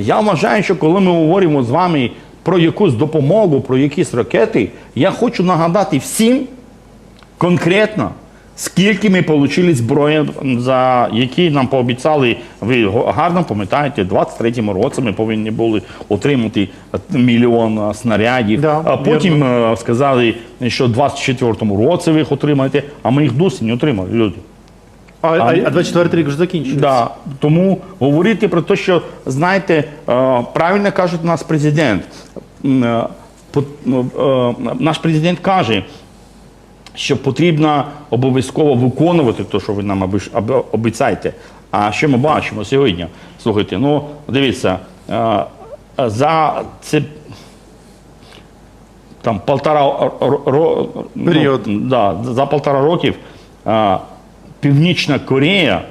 Я вважаю, що коли ми говоримо з вами про якусь допомогу, про якісь ракети, я хочу нагадати всім конкретно, скільки ми отримали зброї, за які нам пообіцяли. Ви гарно пам'ятаєте, в 23-му році ми повинні були отримати мільйон снарядів. Да, а потім е, сказали, що в 24-му році ви їх отримаєте, а ми їх досі не отримали, люди. А, а, а 24 рік вже закінчується. Да. Тому говорити про те, що знаєте, е, правильно каже наш президент. Е, по- е, Наш президент каже, що потрібно обов'язково виконувати те, що ви нам обіцяєте. А що ми бачимо сьогодні? Слухайте, ну дивіться, за це там полтора ро- ро- ро- ну, да, за полтора років Північна Корея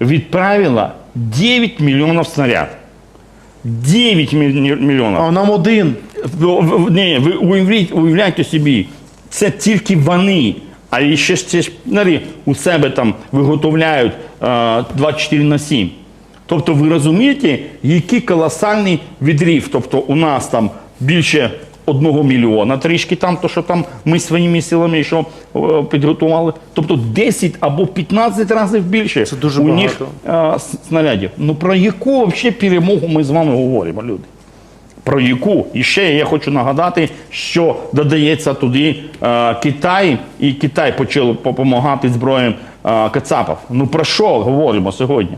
відправила 9 мільйонів снарядів. 9 міль- мільйонів. А нам один. Ви- ви- Ні, ви уявляйте, уявляйте собі, це тільки вони. А ще ж ці ж снаряди у себе там виготовляють 24 на 7. Тобто ви розумієте, який колосальний відрив. Тобто у нас там більше одного мільйона трішки там, то що там ми своїми силами що е, підготували. Тобто 10 або 15 разів більше Це дуже у них а, снарядів. Ну про яку взагалі перемогу ми з вами говоримо, люди? Про яку? І ще я хочу нагадати, що додається туди е, Китай, і Китай почав допомагати зброям е, Кацапів. Ну про що говоримо сьогодні?